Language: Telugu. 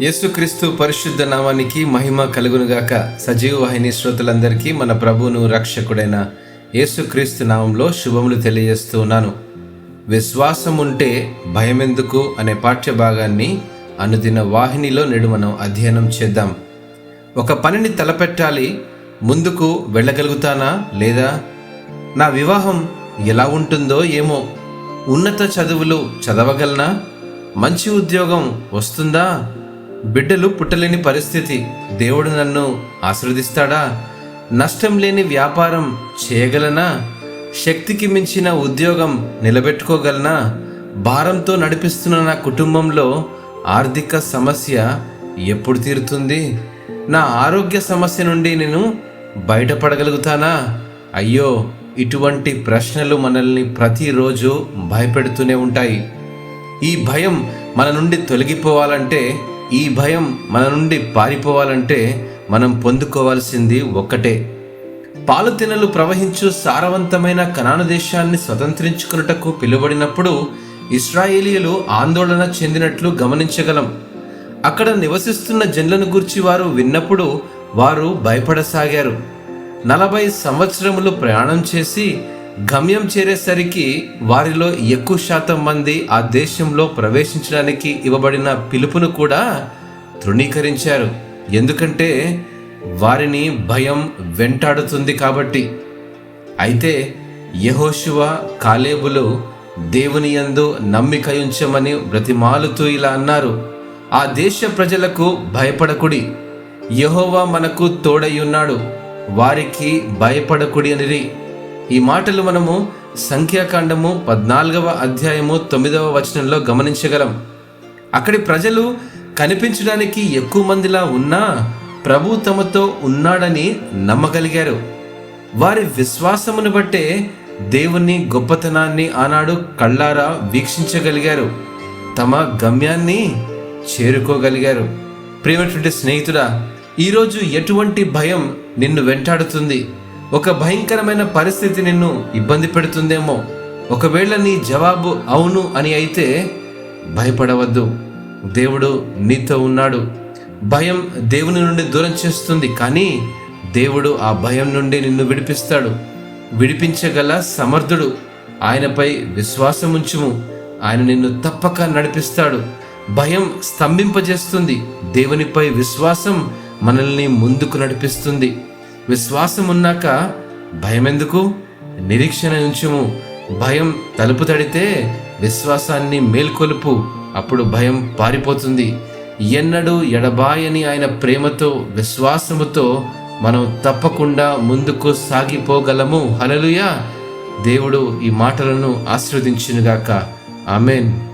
యేసుక్రీస్తు పరిశుద్ధ నామానికి మహిమ కలుగునుగాక. సజీవ వాహిని శ్రోతలందరికీ మన ప్రభువును రక్షకుడైన యేసుక్రీస్తు నామంలో శుభములు తెలియజేస్తూ ఉన్నాను. విశ్వాసం ఉంటే భయమెందుకు అనే పాఠ్య భాగాన్ని అనుదిన వాహినిలో నేడు మనం అధ్యయనం చేద్దాం. ఒక పనిని తలపెట్టాలి ముందుకు వెళ్ళగలుగుతానా లేదా? నా వివాహం ఎలా ఉంటుందో ఏమో? ఉన్నత చదువులు చదవగలనా? మంచి ఉద్యోగం వస్తుందా? బిడ్డలు పుట్టలేని పరిస్థితి. దేవుడు నన్ను ఆశీర్వదిస్తాడా? నష్టం లేని వ్యాపారం చేయగలనా? శక్తికి మించిన ఉద్యోగం నిలబెట్టుకోగలనా? భారంతో నడిపిస్తున్న నా కుటుంబంలో ఆర్థిక సమస్య ఎప్పుడు తీరుతుంది? నా ఆరోగ్య సమస్య నుండి నేను బయటపడగలుగుతానా? అయ్యో ఇటువంటి ప్రశ్నలు మనల్ని ప్రతిరోజు భయపెడుతూనే ఉంటాయి. ఈ భయం మన నుండి తొలగిపోవాలంటే ఈ భయం మన నుండి పారిపోవాలంటే మనం పొందుకోవాల్సింది ఒక్కటే. పాలుతినలు ప్రవహించు సారవంతమైన కనాను దేశాన్ని స్వతంత్రించుకున్నటకు పిలువడినప్పుడు ఇస్రాయేలీలు ఆందోళన చెందినట్లు గమనించగలం. అక్కడ నివసిస్తున్న జన్లను గూర్చి వారు విన్నప్పుడు వారు భయపడసాగారు. నలభై సంవత్సరములు ప్రయాణం చేసి గమ్యం చేరేసరికి వారిలో ఎక్కువ శాతం మంది ఆ దేశంలో ప్రవేశించడానికి ఇవ్వబడిన పిలుపును కూడా తృణీకరించారు. ఎందుకంటే వారిని భయం వెంటాడుతుంది కాబట్టి. అయితే యహోశివ కాలేబులు దేవుని యందు నమ్మిక ఉంచమని బ్రతిమాలుతూ ఇలా అన్నారు. ఆ దేశ ప్రజలకు భయపడకుడి. యహోవా మనకు తోడయ్యున్నాడు వారికి భయపడకుడి అనిరి. ఈ మాటలు మనము సంఖ్యాకాండము పద్నాలుగవ అధ్యాయము తొమ్మిదవ వచనంలో గమనించగలం. అక్కడి ప్రజలు కనిపించడానికి ఎక్కువ మందిలా ఉన్నా ప్రభు తమతో ఉన్నాడని నమ్మగలిగారు. వారి విశ్వాసమును బట్టే దేవుని గొప్పతనాన్ని ఆనాడు కళ్ళారా వీక్షించగలిగారు. తమ గమ్యాన్ని చేరుకోగలిగారు. ప్రియమైనటువంటి స్నేహితుడా ఈరోజు ఎటువంటి భయం నిన్ను వెంటాడుతుంది? ఒక భయంకరమైన పరిస్థితి నిన్ను ఇబ్బంది పెడుతుందేమో. ఒకవేళ నీ జవాబు అవును అని అయితే భయపడవద్దు. దేవుడు నీతో ఉన్నాడు. భయం దేవుని నుండి దూరం చేస్తుంది కానీ దేవుడు ఆ భయం నుండి నిన్ను విడిపిస్తాడు. విడిపించగల సమర్థుడు ఆయనపై విశ్వాసం ఉంచుము. ఆయన నిన్ను తప్పక నడిపిస్తాడు. భయం స్తంభింపజేస్తుంది. దేవునిపై విశ్వాసం మనల్ని ముందుకు నడిపిస్తుంది. విశ్వాసం ఉన్నాక భయం ఎందుకు నిరీక్షణ ఉంచుము భయం తలుపు తడితే విశ్వాసాన్ని మేల్కొలుపు. అప్పుడు భయం పారిపోతుంది. ఎన్నడూ ఎడబాయని ఆయన ప్రేమతో విశ్వాసముతో మనం తప్పకుండా ముందుకు సాగిపోగలము. హలలుయా దేవుడు ఈ మాటలను ఆశీర్వదించునుగాక. ఆమెన్.